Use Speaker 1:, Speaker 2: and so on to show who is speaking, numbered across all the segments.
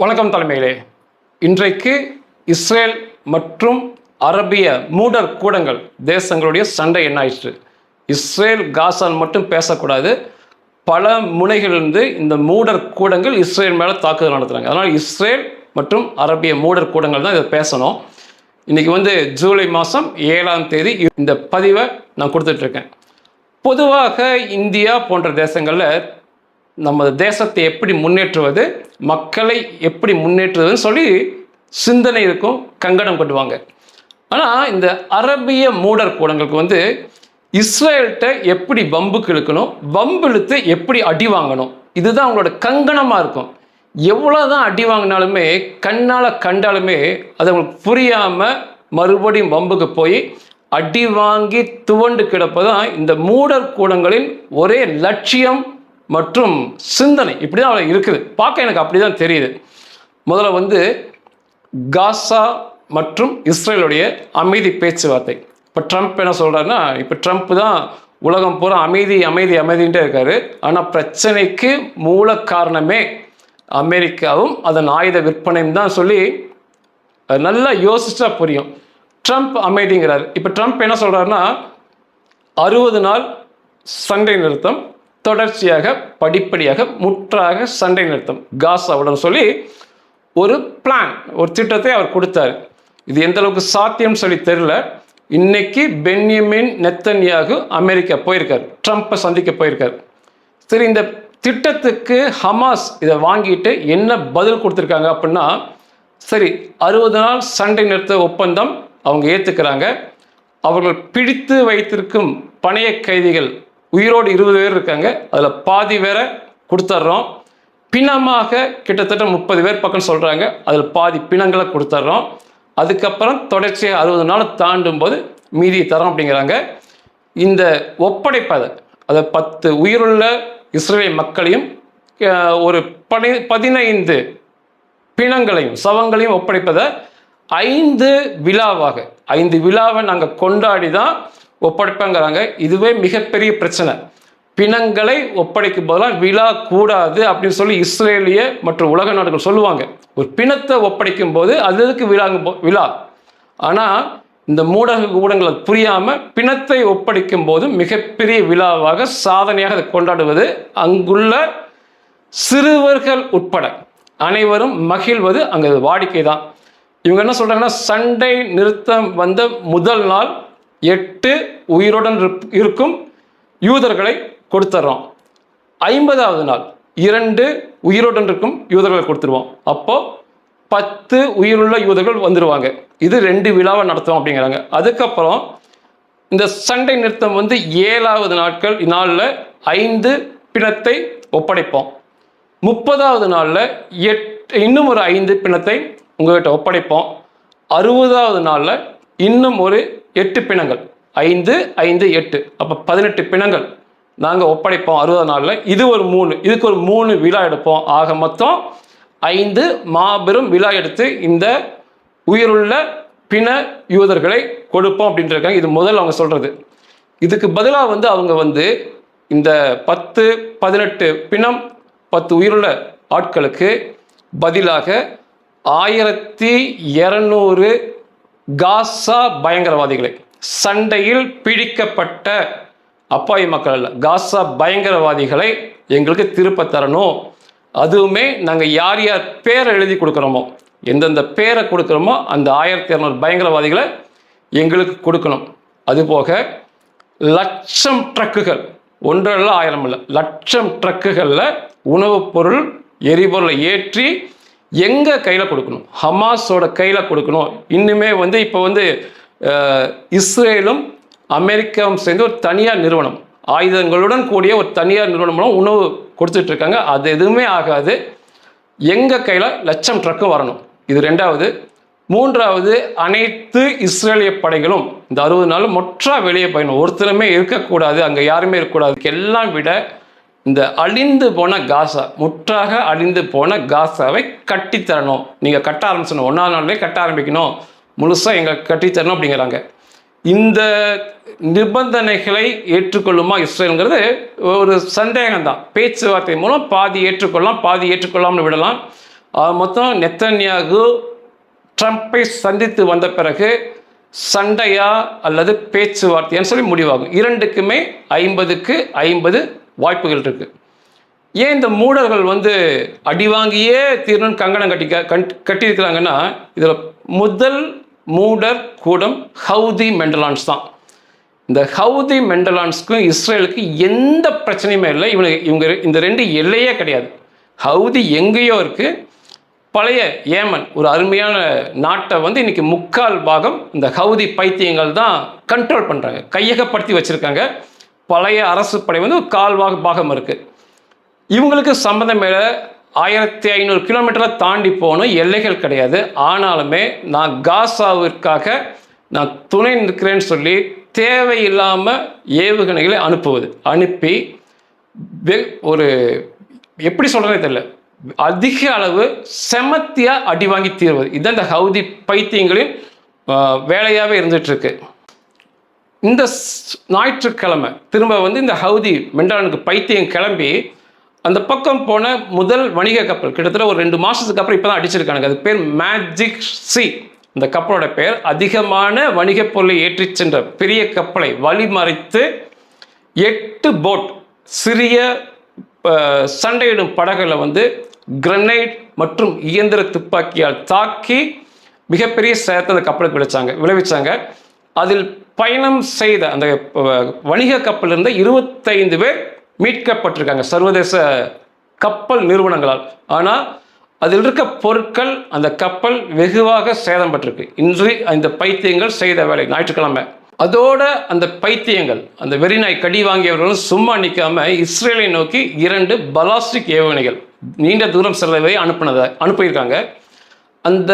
Speaker 1: வணக்கம் தலைமையிலே. இன்றைக்கு இஸ்ரேல் மற்றும் அரபிய மூடர் கூடங்கள் தேசங்களுடைய சண்டை என்ன ஆயிற்று இஸ்ரேல் காசான் மட்டும் பேசக்கூடாது. பல முனைகளிலிருந்து இந்த மூடர் கூடங்கள் இஸ்ரேல் மேலே தாக்குதல் நடத்துகிறாங்க அதனால் இஸ்ரேல் மற்றும் அரபிய மூடர் கூடங்கள் தான் இதை பேசணும். இன்றைக்கி வந்து ஜூலை மாதம் ஏழாம் தேதி இந்த பதிவை நான் கொடுத்துட்ருக்கேன் பொதுவாக இந்தியா போன்ற தேசங்களில் நம்ம தேசத்தை எப்படி முன்னேற்றுவது மக்களை எப்படி முன்னேற்றுவதுன்னு சொல்லி சிந்தனை இருக்கும் கங்கணம் கட்டுவாங்க. ஆனால் இந்த அரபிய மூடர் கூடங்களுக்கு வந்து இஸ்ரேல்கிட்ட எப்படி பம்புக்கு இழுக்கணும் பம்பு இழுத்து எப்படி அடி வாங்கணும் இதுதான் அவங்களோட கங்கணமாக இருக்கும். எவ்வளோ தான் அடி வாங்கினாலுமே கண்ணால் கண்டாலுமே அது அவங்களுக்கு புரியாமல் மறுபடியும் பம்புக்கு போய் அடி வாங்கி துவண்டு கிடப்பதான் இந்த மூடர் கூடங்களின் ஒரே லட்சியம் மற்றும் சிந்தனை இப்படி தான் அவளுக்கு இருக்குது. பார்க்க எனக்கு அப்படி தான் தெரியுது. முதல்ல வந்து காசா மற்றும் இஸ்ரேலுடைய அமைதி பேச்சுவார்த்தை. இப்போ ட்ரம்ப் என்ன சொல்கிறாருன்னா இப்போ ட்ரம்ப் தான் உலகம் பூரா அமைதி அமைதி அமைதின்ட்டே இருக்காரு. ஆனால் பிரச்சனைக்கு மூல காரணமே அமெரிக்காவும் அதன் ஆயுத விற்பனையும் தான் சொல்லி அது நல்லா யோசிச்சா புரியும். ட்ரம்ப் அமைதிங்கிறார். இப்போ ட்ரம்ப் என்ன சொல்கிறாருன்னா அறுபது நாள் சண்டை நிறுத்தம் தொடர்ச்சியாக படிப்படியாக முற்றாக சண்டை நிறுத்தம். காசாவுடன் சொல்லி ஒரு பிளான் ஒரு திட்டத்தை அவர் கொடுத்தாரு. இது எந்த அளவுக்கு சாத்தியம் சொல்லி தெரியல. இன்னைக்கு பென்யமின் நெத்தன்யாகு அமெரிக்கா போயிருக்கார். ட்ரம்ப்பை சந்திக்க போயிருக்கார். சரி இந்த திட்டத்துக்கு ஹமாஸ் இதை வாங்கிட்டு என்ன பதில் கொடுத்துருக்காங்க அப்படின்னா சரி அறுபது நாள் சண்டை நிறுத்த ஒப்பந்தம் அவங்க ஏற்றுக்கிறாங்க அவர்கள் பிடித்து வைத்திருக்கும் பணைய கைதிகள் உயிரோடு இருபது பேர் இருக்காங்க. அதில் பாதி பேரை கொடுத்துட்றோம் பிணமாக கிட்டத்தட்ட முப்பது பேர் பக்கம் சொல்கிறாங்க அதில் பாதி பிணங்களை கொடுத்துட்றோம் அதுக்கப்புறம் தொடர்ச்சியாக அறுபது நாள் தாண்டும் போது மீதி தரோம் அப்படிங்கிறாங்க. இந்த ஒப்படைப்பதை அதை பத்து உயிருள்ள இஸ்ரேல் மக்களையும் ஒரு பனி பதினைந்து பிணங்களையும் சவங்களையும் ஒப்படைப்பதை ஐந்து விழாவாக ஐந்து விழாவை நாங்கள் கொண்டாடி தான் ஒப்படைப்பாங்கிறாங்க. இதுவே மிகப்பெரிய பிரச்சனை. பிணங்களை ஒப்படைக்கும் போதெல்லாம் விழா கூடாது அப்படின்னு சொல்லி இஸ்ரேலிய மற்றும் உலக நாடுகள் சொல்லுவாங்க. ஒரு பிணத்தை ஒப்படைக்கும் போது அது எதுக்கு விழாங்க விழா? ஆனால் இந்த மூடக ஊடகங்கள் அது புரியாமல் பிணத்தை ஒப்படைக்கும் போது மிகப்பெரிய விழாவாக சாதனையாக அதை கொண்டாடுவது அங்குள்ள சிறுவர்கள் உட்பட. அனைவரும் மகிழ்வது அங்கே வாடிக்கை தான் இவங்க என்ன சொல்கிறாங்கன்னா சண்டை நிறுத்தம் வந்த முதல் நாள் எட்டு உயிருடன் இருப்- இருக்கும் யூதர்களை கொடுத்துட்றோம் ஐம்பதாவது நாள் இரண்டு உயிருடன் இருக்கும் யூதர்களை கொடுத்துருவோம். அப்போ பத்து உயிருள்ள யூதர்கள் வந்துடுவாங்க இது ரெண்டு விழாவை நடத்துவோம் அப்படிங்கிறாங்க. அதுக்கப்புறம் இந்த சண்டை நிறுத்தம் வந்து ஏழாவது நாட்கள் நாளில் ஐந்து பிணத்தை ஒப்படைப்போம். முப்பதாவது நாளில் எட் இன்னும் ஒரு ஐந்து பிணத்தை உங்கள்கிட்ட ஒப்படைப்போம். அறுபதாவது நாளில் இன்னும் ஒரு எட்டு பிணங்கள். ஐந்து ஐந்து எட்டு. அப்போ பதினெட்டு பிணங்கள். நாங்கள் ஒப்படைப்போம் அறுபது நாளில். இது ஒரு மூணு. இதுக்கு ஒரு மூணு விழா எடுப்போம். ஆக மொத்தம் ஐந்து மாபெரும் விழா எடுத்து இந்த உயிருள்ள பிண யூதர்களை கொடுப்போம் அப்படின்ட்டு இது முதல் அவங்க சொல்கிறது இதுக்கு பதிலாக வந்து அவங்க வந்து இந்த பத்து பதினெட்டு பிணம் பத்து உயிருள்ள ஆட்களுக்கு பதிலாக ஆயிரத்தி இரநூறு காசா பயங்கரவாதிகளை. சண்டையில் பிடிக்கப்பட்ட அப்பாவி மக்கள் அல்ல. காசா பயங்கரவாதிகளை எங்களுக்கு திருப்ப தரணும். அதுவுமே நாங்கள் யார் யார் பேரை எழுதி கொடுக்குறோமோ எந்தெந்த பேரை கொடுக்குறோமோ அந்த ஆயிரத்தி இரநூறு பயங்கரவாதிகளை எங்களுக்கு கொடுக்கணும். அதுபோக லட்சம் ட்ரக்குகள் ஒன்றல்ல ஆயிரம் இல்லை லட்சம் ட்ரக்குகளில் உணவுப் பொருள் எரிபொருளை ஏற்றி எங்கே கையில் கொடுக்கணும்? ஹமாஸோட கையில் கொடுக்கணும். இன்னுமே வந்து இப்போ வந்து இஸ்ரேலும் அமெரிக்காவும் சேர்ந்து ஒரு தனியார் நிறுவனம். ஆயுதங்களுடன் கூடிய ஒரு தனியார் நிறுவனம் உணவு கொடுத்துட்டு இருக்காங்க. அது எதுவுமே ஆகாது. எங்கள் கையில் லட்சம் ட்ரக்கு வரணும். இது ரெண்டாவது. மூன்றாவது அனைத்து இஸ்ரேலிய படைகளும் இந்த அறுபது நாள் மொற்றா வெளியே போயிடணும். ஒருத்தருமே இருக்கக்கூடாது. அங்கே யாருமே இருக்கக்கூடாது. எல்லாம் விட இந்த அழிந்து போன காசா முற்றாக அழிந்து போன காசாவை கட்டித்தரணும். நீங்கள் கட்ட ஆரம்பிச்சணும் ஒன்றாவது நாள்லேயே கட்ட ஆரம்பிக்கணும். முழுசாக எங்கள் கட்டித்தரணும் அப்படிங்கிறாங்க. இந்த நிபந்தனைகளை ஏற்றுக்கொள்ளுமா இஸ்ரேலுங்கிறது ஒரு சந்தேகம்தான். பேச்சுவார்த்தை மூலம் பாதி ஏற்றுக்கொள்ளலாம் பாதி ஏற்றுக்கொள்ளாமல் விடலாம். அது மொத்தம் நெத்தன்யாகு ட்ரம்ப்பை சந்தித்து வந்த பிறகு சண்டையா அல்லது பேச்சுவார்த்தையான்னு சொல்லி முடிவாகும். இரண்டுக்குமே ஐம்பதுக்கு ஐம்பது வாய்ப்புகள் இருக்கு. ஏன் இந்த மூடர்கள் வந்து அடி வாங்கியே தீரணும் கங்கணம் கட்டிக்க கட்டியிருக்கிறாங்கன்னா இதில் முதல் மூடர் கூடம் ஹவுதி மெண்டலான்ஸ் தான். இந்த ஹவுதி மெண்டலான்ஸ்க்கும் இஸ்ரேலுக்கு எந்த பிரச்சனையுமே இல்லை. இவங்க இவங்க இந்த ரெண்டு எல்லையே கிடையாது. ஹவுதி எங்கேயோ இருக்கு. பழைய ஏமன் ஒரு அருமையான நாட்டை வந்து இன்னைக்கு முக்கால் பாகம் இந்த ஹவுதி பைத்தியங்கள் தான் கண்ட்ரோல் பண்ணுறாங்க கையகப்படுத்தி வச்சுருக்காங்க. பழைய அரசு படை வந்து ஒரு பாகம் இருக்குது இவங்களுக்கு சம்மந்தம் மேலே ஆயிரத்தி ஐநூறு கிலோமீட்டரில் தாண்டி போகணும் எல்லைகள் கிடையாது. ஆனாலுமே நான் காசாவிற்காக நான் துணை நிற்கிறேன்னு சொல்லி தேவையில்லாமல் ஏவுகணைகளை அனுப்புவது அனுப்பி வெ- ஒரு எப்படி சொல்கிறதே தெரியல. அதிக அளவு செமத்தியாக அடி வாங்கி தீர்வது. இதுதான் இந்த ஹவுதி பைத்தியங்களின் வேலையாகவே இருந்துகிட்ருக்கு இந்த ஸ்- ஞாயிற்றுக்கிழமை திரும்ப வந்து இந்த ஹவுதி மெண்டானுக்கு பைத்தியம் கிளம்பி அந்த பக்கம் போன முதல் வணிக கப்பல் கிட்டத்தட்ட ஒரு ரெண்டு மாதத்துக்கு அப்புறம் இப்போ தான் அடிச்சிருக்காங்க அது பேர் மேஜிக் சி இந்த கப்பலோட பேர் அதிகமான வணிகப் பொருளை ஏற்றிச் சென்ற பெரிய கப்பலை வழிமறைத்து எட்டு போட் சிறிய சண்டையிடும் படகுகளை வந்து கிரனைட் மற்றும் இயந்திர துப்பாக்கியால் தாக்கி மிகப்பெரிய சேதத்தை அந்த கப்பலுக்கு விளைச்சாங்க விளைவிச்சாங்க. அதில் பயணம் செய்த அந்த வணிக கப்பலிருந்த இருபத்தைந்து பேர் மீட்கப்பட்டிருக்காங்க. சர்வதேச கப்பல் நிறுவனங்களால். ஆனால் அதில் இருக்க பொருட்கள் அந்த கப்பல் வெகுவாக சேதப்பட்டிருக்கு இன்று அந்த பைத்தியங்கள் செய்த வேலை ஞாயிற்றுக்கிழமை. அதோட அந்த பைத்தியங்கள் அந்த வெறிநாய் கடி வாங்கியவர்களும் சும்மா நிற்காம இஸ்ரேலை நோக்கி இரண்டு பலாஸ்டிக் ஏவுகணைகள் நீண்ட தூரம் செல்லவே அனுப்பினதை அனுப்பியிருக்காங்க. அந்த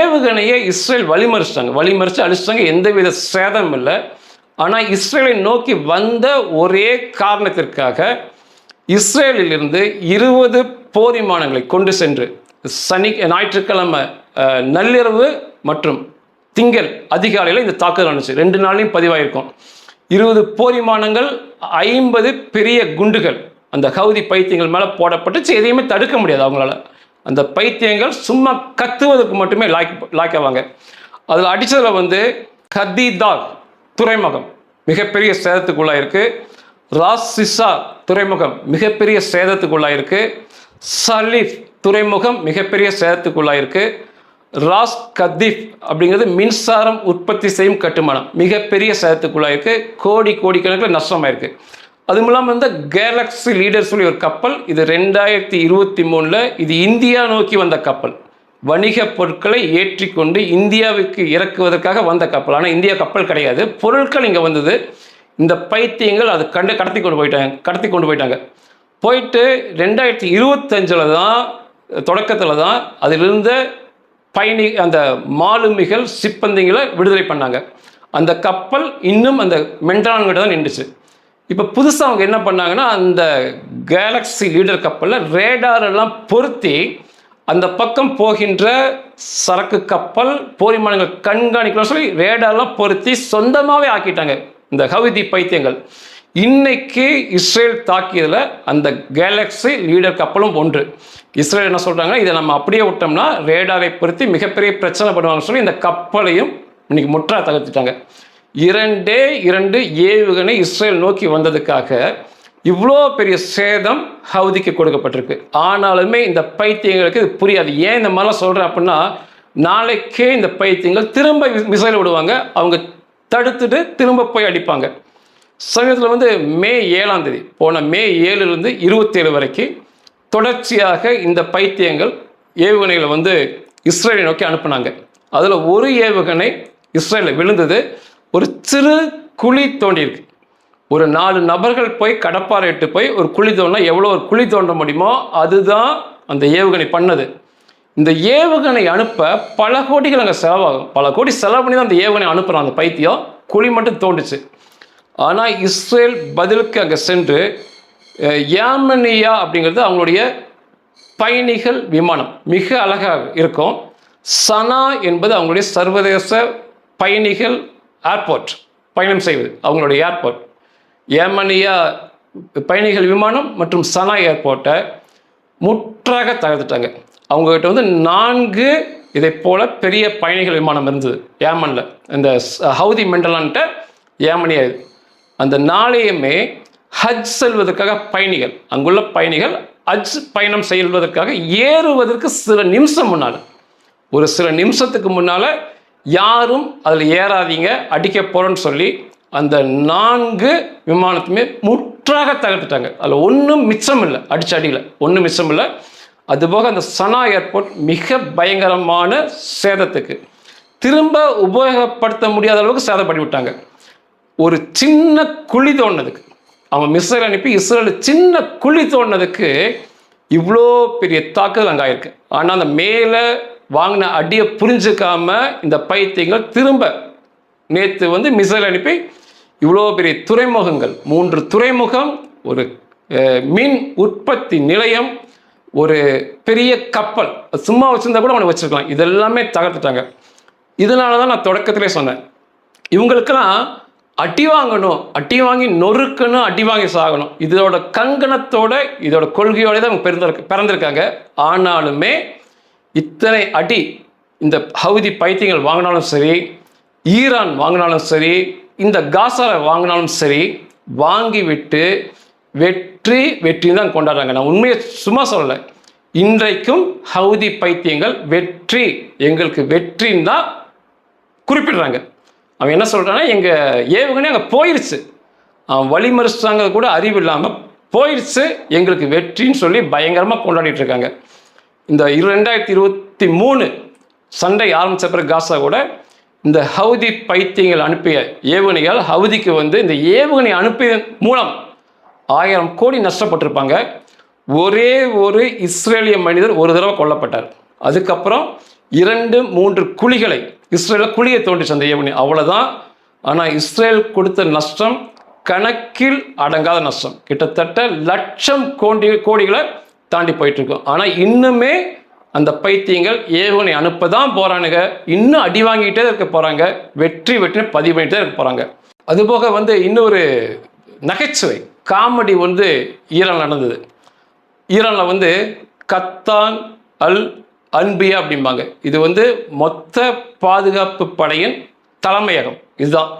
Speaker 1: ஏவுகணையை இஸ்ரேல் வழிமறிச்சிட்டாங்க. வழிமறிச்சு அழிச்சிட்டாங்க. எந்தவித சேதம் இல்லை. ஆனால் இஸ்ரேலை நோக்கி வந்த ஒரே காரணத்திற்காக இஸ்ரேலிலிருந்து இருபது போர் விமானங்களை கொண்டு சென்று சனி ஞாயிற்றுக்கிழமை நள்ளிரவு மற்றும் திங்கள் அதிகாலையில் இந்த தாக்குதல் நடந்துச்சு. ரெண்டு நாளையும் பதிவாயிருக்கும். இருபது போர் விமானங்கள் ஐம்பது பெரிய குண்டுகள் அந்த ஹவுதி பைத்தியங்கள் மேலே போடப்பட்டு எதையுமே தடுக்க முடியாது அவங்களால. அந்த பைத்தியங்கள் சும்மா கத்துவதற்கு மட்டுமே லாய்க் லாய்க்காவாங்க. அதில் அடித்ததில் வந்து கதிதாக் துறைமுகம் மிகப்பெரிய சேதத்துக்குள்ளாக இருக்குது ராசிசா துறைமுகம் மிகப்பெரிய சேதத்துக்குள்ளாக இருக்குது சலீஃப் துறைமுகம் மிகப்பெரிய சேதத்துக்குள்ளாயிருக்கு. ராஸ் கதீப் அப்படிங்கிறது மின்சாரம் உற்பத்தி செய்யும் கட்டுமானம் மிகப்பெரிய சேதத்துக்குள்ளாக இருக்குது கோடி கோடிக்கணக்கில் நஷ்டமாயிருக்கு. அதுவும் இல்லாமல் வந்து கேலக்ஸி லீடர் சொல்லி ஒரு கப்பல். இது ரெண்டாயிரத்தி இருபத்தி மூணில் இது இந்தியா நோக்கி வந்த கப்பல். வணிகப் பொருட்களை ஏற்றிக்கொண்டு இந்தியாவுக்கு இறக்குவதற்காக வந்த கப்பல். ஆனால் இந்தியா கப்பல் கிடையாது. பொருட்கள் இங்கே வந்தது. இந்த பைத்தியங்கள் அது கண்டு கடத்தி கொண்டு போயிட்டாங்க கடத்தி கொண்டு போயிட்டாங்க. போயிட்டு ரெண்டாயிரத்தி இருபத்தஞ்சில் தான் தொடக்கத்தில் தான் அதிலிருந்த பயணி அந்த மாலுமிகள் சிப்பந்திகளை விடுதலை பண்ணாங்க. அந்த கப்பல் இன்னும் அந்த மென்டான்கிட்ட தான் நின்றுச்சு. இப்போ புதுசாக அவங்க என்ன பண்ணாங்கன்னா அந்த கேலக்ஸி லீடர் கப்பலில் ரேடார் எல்லாம் பொருத்தி அந்த பக்கம் போகின்ற சரக்கு கப்பல் போரிமானங்கள் கண்காணிக்கலாம் சொல்லி ரேடார்லாம் பொருத்தி சொந்தமாகவே ஆக்கிட்டாங்க. இந்த ஹவுதி பைத்தியங்கள். இன்னைக்கு இஸ்ரேல் தாக்கியதில் அந்த கேலக்ஸி லீடர் கப்பலும் ஒன்று. இஸ்ரேல் என்ன சொல்கிறாங்கன்னா இதை நம்ம அப்படியே விட்டோம்னா ரேடாரை பொருத்தி மிகப்பெரிய பிரச்சனை பண்ணுவாங்கன்னு சொல்லி இந்த கப்பலையும் இன்னைக்கு முற்றா தகர்த்துட்டாங்க இரண்டே இரண்டு ஏவுகணை இஸ்ரேல் நோக்கி வந்ததுக்காக இவ்வளோ பெரிய சேதம் ஹவுதிக்கு கொடுக்கப்பட்டிருக்கு. ஆனாலுமே இந்த பைத்தியங்களுக்கு இது புரியாது. ஏன் இந்த மாதிரிலாம் சொல்கிறேன் அப்படின்னா நாளைக்கே இந்த பைத்தியங்கள் திரும்ப மிசைல் விடுவாங்க. அவங்க தடுத்துட்டு திரும்ப போய் அடிப்பாங்க. சமீபத்தில் வந்து மே ஏழாம் தேதி போன மே ஏழுலேருந்து இருபத்தேழு வரைக்கும் தொடர்ச்சியாக இந்த பைத்தியங்கள் ஏவுகணைகளை வந்து இஸ்ரேலை நோக்கி அனுப்புனாங்க. அதில் ஒரு ஏவுகணை இஸ்ரேலில் விழுந்தது. ஒரு சிறு குழி தோண்டியிருக்கு ஒரு நாலு நபர்கள் போய் கடப்பாறை இட்டு போய் ஒரு குழி தோண்டினா எவ்வளோ ஒரு குழி தோண்ட முடியுமோ அதுதான் அந்த ஏவுகணை பண்ணது. இந்த ஏவுகணை அனுப்ப பல கோடிகள் அங்கே செலவாகும். பல கோடி செலவு பண்ணி தான் அந்த ஏவுகணை அனுப்புகிறான் அந்த பைத்தியம். குழி மட்டும் தோண்டுச்சு. ஆனால் இஸ்ரேல் பதிலுக்கு அங்கே சென்று ஏமனியா யாமனியா அப்படிங்கிறது அவங்களுடைய பயணிகள் விமானம். மிக அழகாக இருக்கும். சனா என்பது அவங்களுடைய சர்வதேச பயணிகள் ஏர்போர்ட் பயணம் செய்வது அவங்களுடைய ஏர்போர்ட். ஏமனியா பயணிகள் விமானம் மற்றும் சனா ஏர்போர்ட்டை முற்றாக தகர்த்துட்டாங்க. அவங்ககிட்ட வந்து நான்கு இதை போல பெரிய பயணிகள் விமானம் இருந்தது ஏமனில் இந்த ஹவுதி மெண்டலான்ட்ட ஏமனியா இது. அந்த நாளையுமே ஹஜ் செல்வதற்காக பயணிகள் அங்குள்ள பயணிகள் ஹஜ் பயணம் செய்வதற்காக ஏறுவதற்கு சில நிமிஷம் முன்னால். ஒரு சில நிமிஷத்துக்கு முன்னால் யாரும் அதில் ஏறாதீங்க அடிக்க போகிறோன்னு சொல்லி அந்த நான்கு விமானத்துமே முற்றாக தகர்த்துட்டாங்க. அதில் ஒன்றும் மிச்சம் இல்லை அடிச்ச அடியில் ஒன்றும் மிச்சம் இல்லை. அதுபோக அந்த சனா ஏர்போர்ட் மிக பயங்கரமான சேதத்துக்கு திரும்ப உபயோகப்படுத்த முடியாத அளவுக்கு சேதப்படி விட்டாங்க. ஒரு சின்ன குழி தோண்டினதுக்கு அவன் மிஸ்ரேல் அனுப்பி இஸ்ரேல் சின்ன குழி தோண்டினதுக்கு இவ்வளோ பெரிய தாக்குதல் அங்கே ஆயிருக்கு. ஆனால் அந்த மேலே வாங்கின அடியை புரிஞ்சுக்காம இந்த பைத்தியங்கள் திரும்ப நேற்று வந்து மிசைல் அனுப்பி இவ்வளோ பெரிய துறைமுகங்கள் மூன்று துறைமுகம் ஒரு மின் உற்பத்தி நிலையம் ஒரு பெரிய கப்பல். அது சும்மா வச்சுருந்தா கூட அவனை வச்சுருக்கலாம். இதெல்லாமே தகர்த்துட்டாங்க. இதனால தான் நான் தொடக்கத்திலே சொன்னேன். இவங்களுக்கெல்லாம் அடி வாங்கணும். அடி வாங்கி நொறுக்கணும் அடி வாங்கி சாகணும். இதோட கங்கணத்தோட இதோட கொள்கையோட தான் அவங்க பிறந்திருக்கு பிறந்திருக்காங்க. ஆனாலுமே இத்தனை அடி இந்த ஹவுதி பைத்தியங்கள் வாங்கினாலும் சரி ஈரான் வாங்கினாலும் சரி இந்த காசாவை வாங்கினாலும் சரி வாங்கி விட்டு வெற்றி வெற்றி தான் கொண்டாடுறாங்க. நான் உண்மையை சும்மா சொல்லலை. இன்றைக்கும் ஹவுதி பைத்தியங்கள் வெற்றி எங்களுக்கு வெற்றின்னு தான் குறிப்பிடுறாங்க. அவன் என்ன சொல்கிறான்னா எங்கள் ஏவுகணை அங்கே போயிடுச்சு அவன் வழிமறிச்சாங்க கூட அறிவு இல்லாமல் போயிடுச்சு எங்களுக்கு வெற்றின்னு சொல்லி பயங்கரமாக கொண்டாடிட்டு இருக்காங்க. இந்த இரு ரெண்டாயிரத்தி இருபத்தி மூணு சண்டை ஆரம்பித்த பிறகு காசா கூட இந்த ஹவுதி பைத்தியங்கள் அனுப்பிய ஏவுகணைகள் ஹவுதிக்கு வந்து இந்த ஏவுகணை அனுப்பியதன் மூலம் ஆயிரம் கோடி நஷ்டப்பட்டிருப்பாங்க. ஒரே ஒரு இஸ்ரேலிய மனிதர் ஒரு தடவை கொல்லப்பட்டார். அதுக்கப்புறம் இரண்டு மூன்று குழிகளை இஸ்ரேலில் குழியை தோண்டிச்சு அந்த ஏவுகணை. அவ்வளோதான் ஆனால் இஸ்ரேல் கொடுத்த நஷ்டம் கணக்கில் அடங்காத நஷ்டம். கிட்டத்தட்ட லட்சம் கோடி கோடிகளை தாண்டி போயிட்டுருக்கோம். ஆனால் இன்னுமே அந்த பைத்தியங்கள் ஏவுகணை அனுப்ப தான் போகிறானுங்க இன்னும் அடி வாங்கிட்டே இருக்க போகிறாங்க வெற்றி வெற்றின்னு பதிவு பண்ணிட்டே இருக்க போகிறாங்க அதுபோக வந்து இன்னொரு நகைச்சுவை காமெடி வந்து ஈரான் நடந்தது. ஈரானில் வந்து கத்தான் அல் அன்பியா அப்படிம்பாங்க. இது வந்து மொத்த பாதுகாப்பு படையின் தலைமையகம். இதுதான்.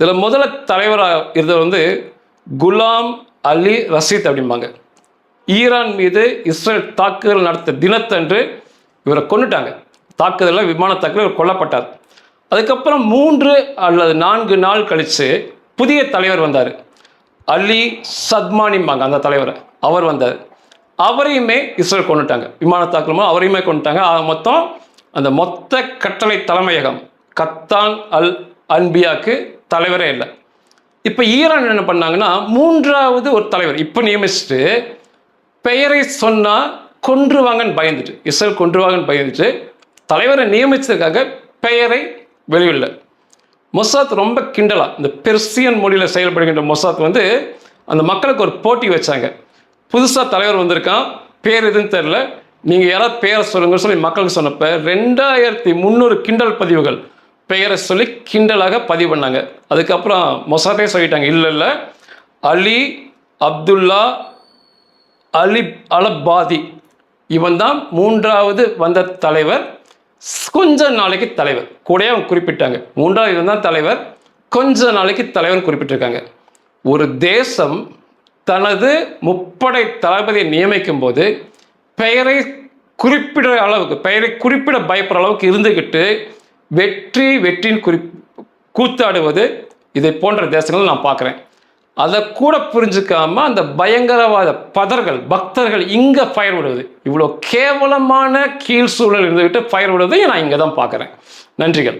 Speaker 1: இதில் முதல்ல தலைவராக இருந்தவர் வந்து குலாம் அலி ரஷீத் அப்படிம்பாங்க. ஈரான் மீது இஸ்ரேல் தாக்குதல் நடத்த தினத்தன்று இவரை கொண்டுட்டாங்க தாக்குதலில் விமான தாக்குதல் இவர் கொல்லப்பட்டார். அதுக்கப்புறம் மூன்று அல்லது நான்கு நாள் கழித்து புதிய தலைவர் வந்தார். அலி சத்மானிம்பாங்க அந்த தலைவர். அவர் வந்தார். அவரையுமே இஸ்ரேல் கொண்டுட்டாங்க விமான தாக்குதல் மூலம் அவரையுமே கொண்டுட்டாங்க ஆக மொத்தம் அந்த மொத்த கட்டளை தலைமையகம் கத்தான் அல் அன்பியாக்கு தலைவரே இல்லை. இப்போ ஈரான் என்ன பண்ணாங்கன்னா மூன்றாவது ஒரு தலைவர் இப்போ நியமிச்சுட்டு பெயரை சொன்னால் கொன்றுவாங்கன்னு பயந்துட்டு இஸ்ரேல் கொன்றுவாங்கன்னு பயந்துட்டு தலைவரை நியமித்ததுக்காக பெயரை வெளியிடல. மொசாத் ரொம்ப கிண்டலா இந்த பெர்சியன் மொழியில் செயல்படுகின்ற மொசாத் வந்து அந்த மக்களுக்கு ஒரு போட்டி வச்சாங்க. புதுசாக தலைவர் வந்திருக்கான் பேர் எதுன்னு தெரில நீங்கள் யாராவது பேரை சொல்லுங்கன்னு சொல்லி மக்களுக்கு சொன்னப்ப ரெண்டாயிரத்தி முந்நூறு கிண்டல் பதிவுகள் பெயரை சொல்லி கிண்டலாக பதிவு பண்ணாங்க. அதுக்கப்புறம் மொசாத்தே சொல்லிட்டாங்க இல்லை இல்லை அலி அப்துல்லா அலிப் அலபாதி. இவன் தான் மூன்றாவது வந்த தலைவர். கொஞ்ச நாளைக்கு தலைவர். கூடயே அவங்க குறிப்பிட்டாங்க. மூன்றாவது இவன் தான் தலைவர். கொஞ்ச நாளைக்கு தலைவர் குறிப்பிட்டிருக்காங்க. ஒரு தேசம் தனது முப்படை தளபதியை நியமிக்கும் போது பெயரை குறிப்பிடுற அளவுக்கு பெயரை குறிப்பிட பயப்படுற அளவுக்கு இருந்துக்கிட்டு வெற்றி வெற்றின்னு குறி கூத்தாடுவது இதை போன்ற தேசங்கள் நான் பார்க்குறேன். அதை கூட புரிஞ்சுக்காம அந்த பயங்கரவாத பதர்கள் பக்தர்கள் இங்கே ஃபயர் விடுவது இவ்வளோ கேவலமான கீழ் சூழல் இருந்துக்கிட்டு ஃபயர் விடுவதை நான் இங்கே தான் பார்க்குறேன். நன்றிகள்.